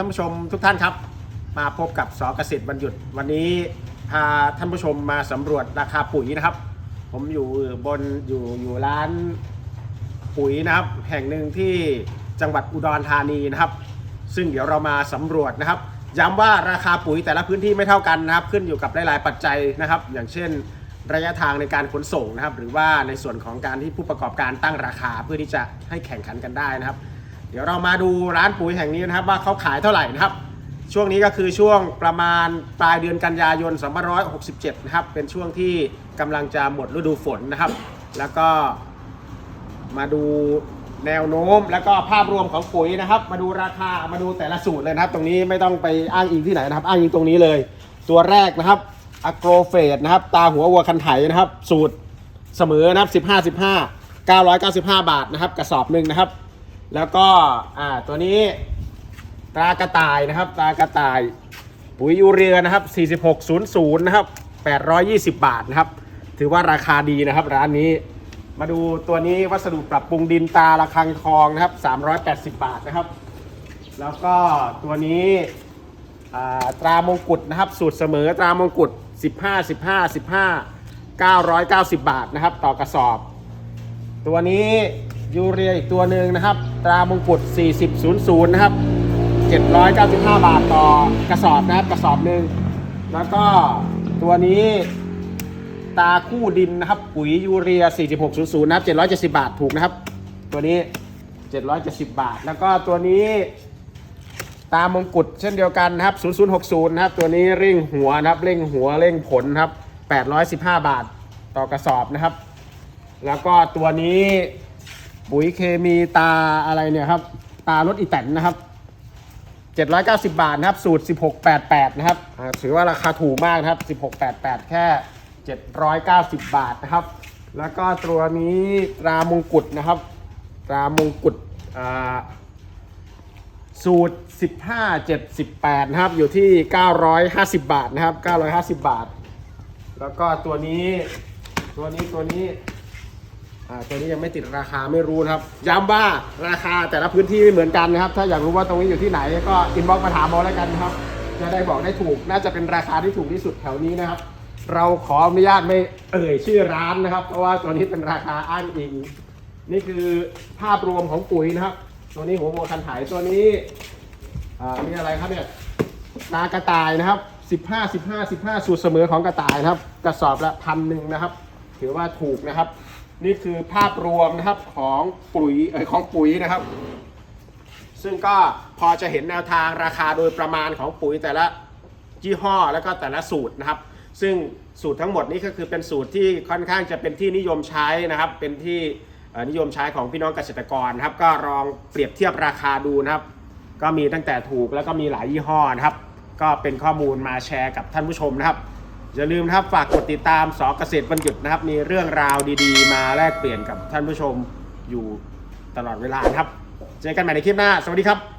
ท่านผู้ชมทุกท่านครับ มาพบกับสอเกษตรบรรยุทธ์วันนี้พาท่านผู้ชมมาสำรวจราคาปุ๋ยนะครับ ผมอยู่บนอยู่อยู่ร้านปุ๋ยนะครับ แห่งหนึ่งที่จังหวัดอุดรธานีนะครับ ซึ่งเดี๋ยวเรามาสำรวจนะครับ ย้ำว่าราคาปุ๋ยแต่ละพื้นที่ไม่เท่ากันนะครับ ขึ้นอยู่กับหลายๆปัจจัยนะครับ อย่างเช่น ระยะทางในการขนส่งนะครับ หรือว่าในส่วนของการที่ผู้ประกอบการตั้งราคาเพื่อที่จะให้แข่งขันกันได้นะครับ เดี๋ยวเรามาดูร้านปุ๋ยแห่งนี้นะครับว่าเขาขายเท่าไหร่นะครับ ช่วงนี้ก็คือช่วงประมาณปลายเดือนกันยายน2567 นะครับ เป็นช่วงที่กำลังจะหมดฤดูฝนนะครับ แล้วก็มาดูแนวโน้มแล้วก็ภาพรวมของปุ๋ยนะครับ มาดูราคามาดูแต่ละสูตรเลยนะครับ ตรงนี้ไม่ต้องไปอ้างอิงที่ไหนนะครับ อ้างอิงตรงนี้เลย ตัวแรกนะครับอะโกรเฟดนะครับ ตาหัววัวคันไถนะครับ สูตรเสมอนะครับ 15 15 995 บาทนะครับ กระสอบหนึ่งนะครับ แล้วก็อ่าตัวนี้ตรากระต่ายนะครับ ตรากระต่ายปุ๋ยยูเรียนะครับ 4600 นะครับ 820 บาทนะครับ ถือว่าราคาดีนะครับ ร้านนี้มาดูตัวนี้วัสดุปรับปรุงดินตาระคังทองนะครับ 380 บาทนะครับ แล้วก็ตัวนี้ตรามงกุฎนะครับ สูตรเสมอตรามงกุฎ 15 15 15 990 บาทนะครับ ต่อกระสอบ ตัวนี้ ยูเรียอีกตัวหนึ่งนะครับ ตรามงกุฎ4000 นะครับ 795 บาทต่อกระสอบนะครับ กระสอบหนึ่ง แล้วก็ตัวนี้ตาคู่ดินนะครับ ปุ๋ยยูเรีย 4600 นะครับ 770 บาทถูกนะครับ ตัวนี้ 770 บาท แล้วก็ตัวนี้ตามงกุฎเช่นเดียวกันนะครับ 0060 นะครับ ตัวนี้เร่งหัวนะครับ เร่งหัวเร่งผลนะครับ 815 บาทต่อกระสอบนะครับ แล้วก็ตัวนี้ ปุ๋ยเคมีตาอะไรเนี่ยครับ ตารถอีแตนนะครับ 790 บาทนะครับ สูตร 1688 นะครับ ถือว่าราคาถูกมากนะครับ 1688 แค่ 790 บาทนะครับ แล้วก็ตัวนี้รามงกุฎนะครับรามงกุฎสูตร 15 78 นะครับ อยู่ที่ 950 บาทนะครับ 950 บาท แล้วก็ตัวนี้ตัวนี้ตัวนี้ ตัวนี้ยังไม่ติดราคาไม่รู้นะครับ ย้ำว่าราคาแต่ละพื้นที่ไม่เหมือนกันนะครับ ถ้าอยากรู้ว่าตรงนี้อยู่ที่ไหนก็อินบ็อกมาถามเอาแล้วกันครับ จะได้บอกได้ถูก น่าจะเป็นราคาที่ถูกที่สุดแถวนี้นะครับ เราขออนุญาตไม่เอ่ยชื่อร้านนะครับ เพราะว่าตัวนี้เป็นราคาอ้างอิง นี่คือภาพรวมของปุ๋ยนะครับ ตัวนี้หัวโมคันถ่ายตัวนี้อ่ามีอะไรครับเนี่ยนากระต่ายนะครับ 15 15 15 สูตรเสมอของกระต่ายนะครับ กระสอบละพันหนึ่งนะครับ ถือว่าถูกนะครับ นี่คือภาพรวมนะครับของปุ๋ยเอของปุ๋ยนะครับ ซึ่งก็พอจะเห็นแนวทางราคาโดยประมาณของปุ๋ยแต่ละยี่ห้อแล้วก็แต่ละสูตรนะครับ ซึ่งสูตรทั้งหมดนี้ก็คือเป็นสูตรที่ค่อนข้างจะเป็นที่นิยมใช้นะครับ เป็นที่นิยมใช้ของพี่น้องเกษตรกรนะครับ ก็ลองเปรียบเทียบราคาดูนะครับ ก็มีตั้งแต่ถูกแล้วก็มีหลายยี่ห้อนะครับ ก็เป็นข้อมูลมาแชร์กับท่านผู้ชมนะครับ อย่าลืมนะครับฝากกดติดตามสอเกษตรบรรยุทนะครับ มีเรื่องราวดีๆ มาแลกเปลี่ยนกับท่านผู้ชมอยู่ตลอดเวลานะครับ เจอกันใหม่ในคลิปหน้า สวัสดีครับ